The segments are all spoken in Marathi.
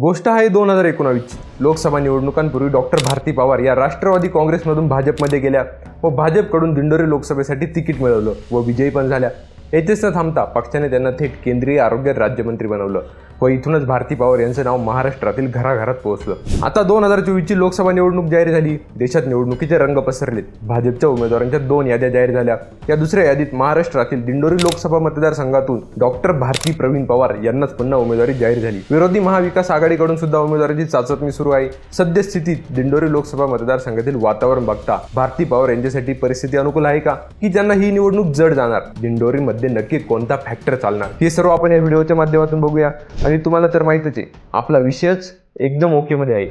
गोष्ट आहे दोन हजार एकोणावीसची. लोकसभा निवडणुकांपूर्वी डॉक्टर भारती पवार या राष्ट्रवादी काँग्रेसमधून भाजपमध्ये गेल्या व भाजपकडून दिंडोरी लोकसभेसाठी तिकीट मिळवलं व विजयी पण झाल्या. येथेच न थांबता पक्षाने त्यांना थेट केंद्रीय आरोग्य राज्यमंत्री बनवलं. व इथूनच भारती पवार यांचं नाव महाराष्ट्रातील घराघरात पोहोचलं. आता दोन हजार चोवीसची लोकसभा निवडणूक जाहीर झाली. देशात निवडणुकीचे रंग पसरलेत. भाजपच्या उमेदवारांच्या दोन याद्या जाहीर झाल्या. या दुसऱ्या यादीत महाराष्ट्रातील दिंडोरी लोकसभा मतदारसंघातून डॉक्टर भारती प्रवीण पवार यांनाच पुन्हा उमेदवारी जाहीर झाली. विरोधी महाविकास आघाडीकडून सुद्धा उमेदवारांची चाचपणी सुरू आहे. सद्यस्थितीत दिंडोरी लोकसभा मतदारसंघातील वातावरण बघता भारती पवार यांच्यासाठी परिस्थिती अनुकूल आहे का? की त्यांना ही निवडणूक जड जाणार? दिंडोरीमध्ये नक्की कोणता फॅक्टर चालणार? हे सर्व आपण या व्हिडिओच्या माध्यमातून बघूया. आणि तुम्हाला तर माहितच आहे आपला विषयच एकदम ओकेमध्ये आहे.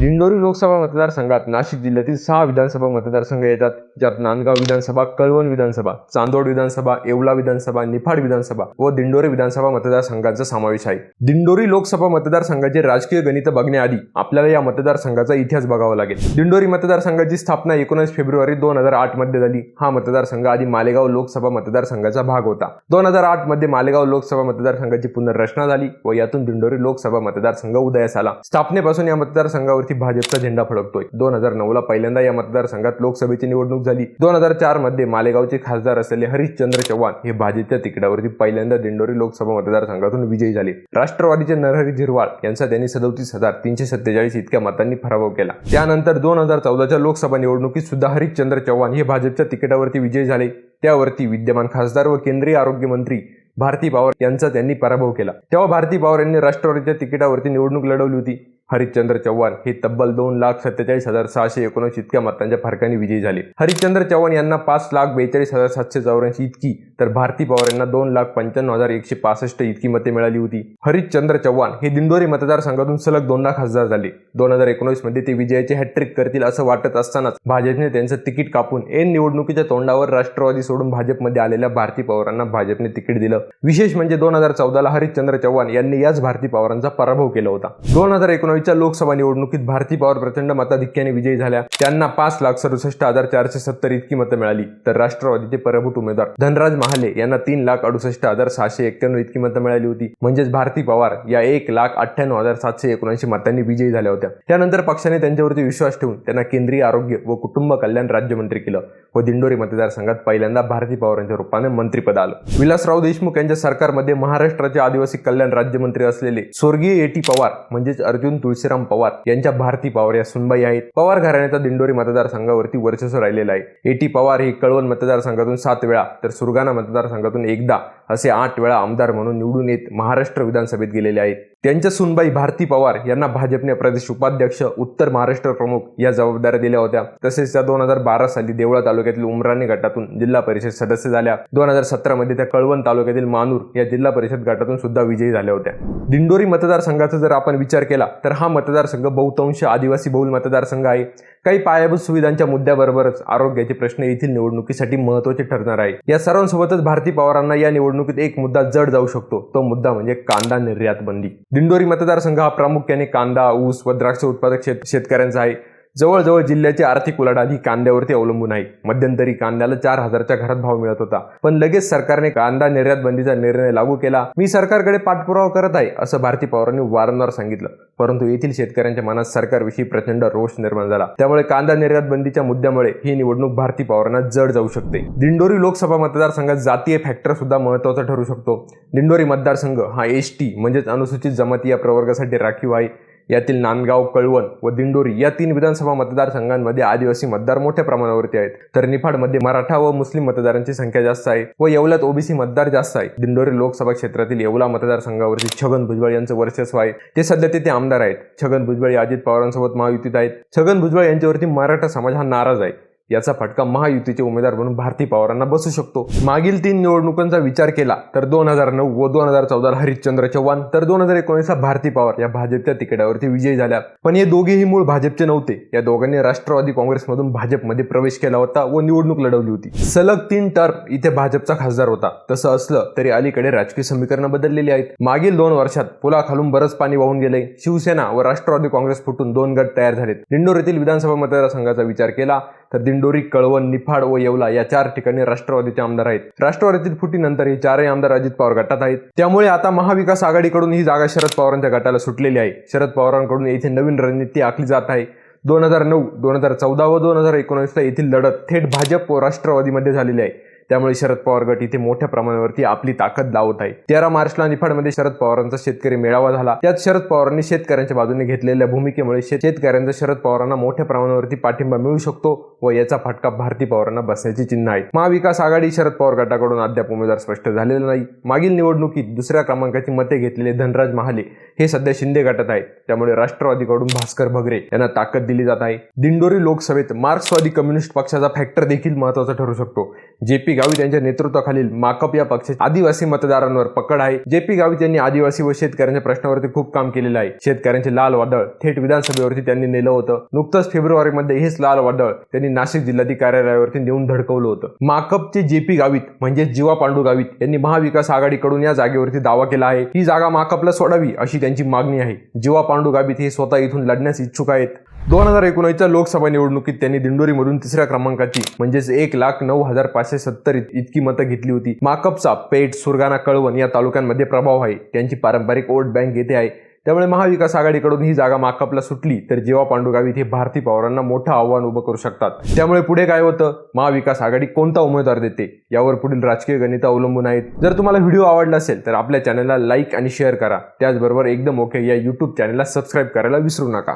दिंडोरी लोकसभा मतदारसंघात नाशिक जिल्ह्यातील सहा विधानसभा मतदारसंघ येतात. ज्यात नांदगाव विधानसभा कळवण विधानसभा चांदोड विधानसभा येवला विधानसभा निफाड विधानसभा व दिंडोरी विधानसभा मतदारसंघांचा समावेश आहे. दिंडोरी लोकसभा मतदारसंघाचे राजकीय गणित बघण्याआधी आपल्याला या मतदारसंघाचा इतिहास बघावा लागेल. दिंडोरी मतदारसंघाची स्थापना एकोणीस फेब्रुवारी दोन हजार आठमध्ये झाली. हा मतदारसंघ आधी मालेगाव लोकसभा मतदारसंघाचा भाग होता. दोन हजार आठमध्ये मालेगाव लोकसभा मतदारसंघाची पुनर्रचना झाली व यातून दिंडोरी लोकसभा मतदारसंघ उदयास आला. स्थापनेपासून या मतदारसंघावर मतदारसंघावरती भाजपचा झेंडा फडकतोय. दोन हजार नऊ ला पहिल्यांदा या मतदारसंघात लोकसभेची निवडणूक झाली. दोन हजार चारमध्ये मालेगावचे खासदार असलेले हरिश्चंद्र चव्हाण हे भाजपच्या तिकिटावरती पहिल्यांदा दिंडोरी लोकसभा मतदारसंघातून विजयी झाले. राष्ट्रवादीचे नरहरी झिरवाळ यांचा त्यांनी सदोतीस हजार तीनशे सत्तेचाळीस इतक्या मतांनी पराभव केला. त्यानंतर दोन हजार चौदाच्या लोकसभा निवडणुकीत सुद्धा हरिश्चंद्र चव्हाण हे भाजपच्या तिकिटावरती विजयी झाले. त्यावरती विद्यमान खासदार व केंद्रीय आरोग्य मंत्री भारती पवार यांचा त्यांनी पराभव केला. तेव्हा भारती पवार यांनी राष्ट्रवादीच्या तिकिटावरती निवडणूक लढवली होती. हरिश्चंद्र चव्हाण हे तब्बल दोन लाख सत्तेचाळीस हजार सहाशे एकोणऐंशी इतक्या मतांच्या फरकाने विजयी झाले. हरिश्चंद्र चव्हाण यांना पाच लाख बेचाळीस हजार सातशे चौऱ्याऐंशी इतकी तर भारती पवार यांना दोन लाख पंच्याण्णव हजार एकशे पासष्ट इतकी मते मिळाली होती. हरिश्चंद्र चव्हाण हे दिंडोरी मतदारसंघातून सलग दोनदा खासदार झाले. दोन हजार एकोणीसमध्ये ते विजयाचे हॅट्रिक करतील असं वाटत असतानाच भाजपने त्यांचं तिकीट कापून एन निवडणुकीच्या तोंडावर राष्ट्रवादी सोडून भाजपमध्ये आलेल्या भारती पवारांना भाजपने तिकीट दिलं. विशेष म्हणजे दोन हजार चौदाला हरिश्चंद्र चव्हाण यांनी याच भारती पवारांचा पराभव केला होता. दोन हजार एकोणवीसच्या लोकसभा निवडणुकीत भारती पवार प्रचंड मताधिक्याने विजयी झाल्या. त्यांना पाच लाख सदुसष्ट हजार चारशे सत्तर इतकी मतं मिळाली. तर राष्ट्रवादीचे पराभूत उमेदवार धनराज महाले यांना तीन लाख अडुसष्ट हजार सहाशे एक्क्याण्णव इतकी मतं मिळाली होती. म्हणजेच भारती पवार या एक लाख अठ्ठ्याण्णव हजार सातशे एकोणऐंशी मतांनी विजयी झाल्या होत्या. त्यानंतर पक्षाने त्यांच्यावरती विश्वास ठेवून त्यांना केंद्रीय आरोग्य व कुटुंब कल्याण राज्यमंत्री केलं व दिंडोरी मतदारसंघात पहिल्यांदा भारती पवारांच्या रूपाने मंत्रीपद आलं. विलासराव देशमुख यांच्या सरकारमध्ये महाराष्ट्राचे आदिवासी कल्याण राज्यमंत्री असलेले स्वर्गीय एटी पवार म्हणजेच अर्जुन तुळशीराम पवार यांच्या भारती पवार या सुनबाई आहेत. पवार घराण्याचा दिंडोरी मतदारसंघावरती वर्चस्व राहिलेलं आहे. एटी पवार हे कळवण मतदारसंघातून सात वेळा तर सुरगाणा मतदारसंघातून एकदा असे आठ वेळा आमदार म्हणून निवडून येत महाराष्ट्र विधानसभेत गेलेले आहेत. त्यांच्या सुनबाई भारती पवार यांना भाजपने प्रदेश उपाध्यक्ष उत्तर महाराष्ट्र प्रमुख या जबाबदाऱ्या दिल्या होत्या. तसेच त्या दोन हजार बारा साली देवळा तालुक्यातील उमराणी गटातून जिल्हा परिषद सदस्य झाल्या. दोन हजार सतरा मध्ये त्या कळवण तालुक्यातील मानूर या जिल्हा परिषद गटातून सुद्धा विजयी झाल्या होत्या. दिंडोरी मतदारसंघाचा जर आपण विचार केला तर हा मतदारसंघ बहुतांश आदिवासी बहुल मतदारसंघ आहे. काही पायाभूत सुविधांच्या मुद्द्याबरोबरच आरोग्याचे प्रश्न येथील निवडणुकीसाठी महत्त्वाचे ठरणार आहे. या सर्वांसोबतच भारती पवारांना या निवडणुकीत एक मुद्दा जड जाऊ शकतो. तो मुद्दा म्हणजे कांदा निर्यात बंदी दिंडोरी मतदारसंघ हा प्रामुख्याने कांदा ऊस व द्राक्ष उत्पादक शेत शेतकऱ्यांचा आहे. जवळजवळ जिल्ह्याची आर्थिक उलाढाल ही कांद्यावरती अवलंबून आहे. मध्यंतरी कांद्याला चार हजारच्या घरात भाव मिळत होता. पण लगेच सरकारने कांदा निर्यात बंदीचा निर्णय लागू केला. मी सरकारकडे पाठपुरावा करत आहे असं भारती पवारांनी वारंवार सांगितलं. परंतु येथील शेतकऱ्यांच्या मनात सरकारविषयी प्रचंड रोष निर्माण झाला. त्यामुळे कांदा निर्यात बंदीच्या मुद्द्यामुळे ही निवडणूक भारती पवारांना जड जाऊ शकते. दिंडोरी लोकसभा मतदारसंघात जातीय फॅक्टर सुद्धा महत्त्वाचा ठरू शकतो. दिंडोरी मतदारसंघ हा एस टी म्हणजेच अनुसूचित जमाती या प्रवर्गासाठी राखीव आहे. यातील नांदगाव कळवण व दिंडोरी या तीन विधानसभा मतदारसंघांमध्ये आदिवासी मतदार मोठ्या प्रमाणावरती आहेत. तर निफाडमध्ये मराठा व मुस्लिम मतदारांची संख्या जास्त आहे व येवल्यात ओबीसी मतदार जास्त आहे. दिंडोरी लोकसभा क्षेत्रातील येवला मतदारसंघावरती छगन भुजबळ यांचं वर्चस्व आहे. ते सध्या तेथे आमदार आहेत. छगन भुजबळ हे अजित पवारांसोबत महायुतीत आहेत. छगन भुजबळ यांच्यावरती मराठा समाज हा नाराज आहे. याचा फटका महायुतीचे उमेदवार म्हणून भारती पवारांना बसू शकतो. मागील तीन निवडणुकांचा विचार केला तर दोन हजार नऊ व दोन हजार चौदाला हरिश्चंद्र चव्हाण तर दोन हजार एकोणीसला भारती पवार या भाजपच्या तिकिटावरती विजयी झाल्या. पण हे दोघेही मूळ भाजपचे नव्हते. या दोघांनी राष्ट्रवादी काँग्रेसमधून भाजपमध्ये प्रवेश केला होता व निवडणूक लढवली होती. सलग तीन टर्म इथे भाजपचा खासदार होता. तसं असलं तरी अलीकडे राजकीय समीकरणं बदललेली आहेत. मागील दोन वर्षात पुलाखालून बरंच पाणी वाहून गेले. शिवसेना व राष्ट्रवादी काँग्रेस फुटून दोन गट तयार झालेत. दिंडोर येथील विधानसभा मतदारसंघाचा विचार केला तर दिंडोरी कळवण निफाड व येवला या चार ठिकाणी राष्ट्रवादीचे आमदार आहेत. राष्ट्रवादीतील फुटीनंतर हे चारही आमदार अजित पवार गटात आहेत. त्यामुळे आता महाविकास आघाडीकडून ही जागा शरद पवारांच्या गटाला सुटलेली आहे. शरद पवारांकडून येथे नवीन रणनीती आखली जात आहे. दोन हजार नऊ दोन हजार चौदा व दोन हजार एकोणीसला येथील लढत थेट भाजप व राष्ट्रवादीमध्ये झालेली आहे. त्यामुळे शरद पवार गट इथे मोठ्या प्रमाणावरती आपली ताकद लावत आहे. तेरा मार्चला निफाडमध्ये शरद पवारांचा शेतकरी मेळावा झाला. त्यात शरद पवारांनी शेतकऱ्यांच्या बाजूने घेतलेल्या भूमिकेमुळे शेत- शेतकऱ्यांचा शरद पवारांना मोठ्या प्रमाणावरती पाठिंबा मिळू शकतो. व याचा फटका भारती पवारांना बसण्याची चिन्ह आहेत महाविकास आघाडी शरद पवार गटाकडून अद्याप उमेदवार स्पष्ट झालेला नाही. मागील निवडणुकीत दुसऱ्या क्रमांकाची मते घेतलेले धनराज महाले हे सध्या शिंदे गटात आहेत. त्यामुळे राष्ट्रवादीकडून भास्कर भगरे यांना ताकद दिली जात आहे. दिंडोरी लोकसभेत मार्क्सवादी कम्युनिस्ट पक्षाचा फॅक्टर देखील महत्त्वाचा ठरू शकतो. जे पी गावित यांच्या नेतृत्वाखालील माकप या पक्षाच्या आदिवासी मतदारांवर पकड आहे. जे पी गावित यांनी आदिवासी व शेतकऱ्यांच्या प्रश्नावरती खूप काम केलेलं आहे. शेतकऱ्यांचे लाल वादळ थेट विधानसभेवरती त्यांनी नेलं होतं. नुकतंच फेब्रुवारीमध्ये हेच लाल वादळ त्यांनी नाशिक जिल्हाधिकारी कार्यालयावरती नेऊन धडकवलं होतं. माकपचे जे पी गावित म्हणजे जीवा पांडू गावित यांनी महाविकास आघाडीकडून या जागेवरती दावा केला आहे. ही जागा माकपला सोडावी अशी त्यांची मागणी आहे. जीवा पांडू गावित हे स्वतः इथून लढण्यास इच्छुक आहेत. दोन हजार एकोणीसच्या लोकसभा निवडणुकीत त्यांनी दिंडोरीमधून तिसऱ्या क्रमांकाची म्हणजेच एक लाख नऊ हजार पाचशे सत्तर इतकी मतं घेतली होती. माकपचा पेठ सुरगाणा कळवण या तालुक्यांमध्ये प्रभाव आहे. त्यांची पारंपरिक वोट बँक येथे आहे. त्यामुळे महाविकास आघाडीकडून ही जागा माकपला सुटली तर जेव्हा पांडू इथे हे भारती पवारांना मोठं आव्हान उभं करू शकतात. त्यामुळे पुढे काय होतं? महाविकास आघाडी कोणता उमेदवार देते? यावर पुढील राजकीय गणित अवलंबून आहेत. जर तुम्हाला व्हिडिओ आवडला असेल तर आपल्या चॅनलला लाईक आणि शेअर करा. त्याचबरोबर एकदम ओके या युट्यूब चॅनलला सबस्क्राईब करायला विसरू नका.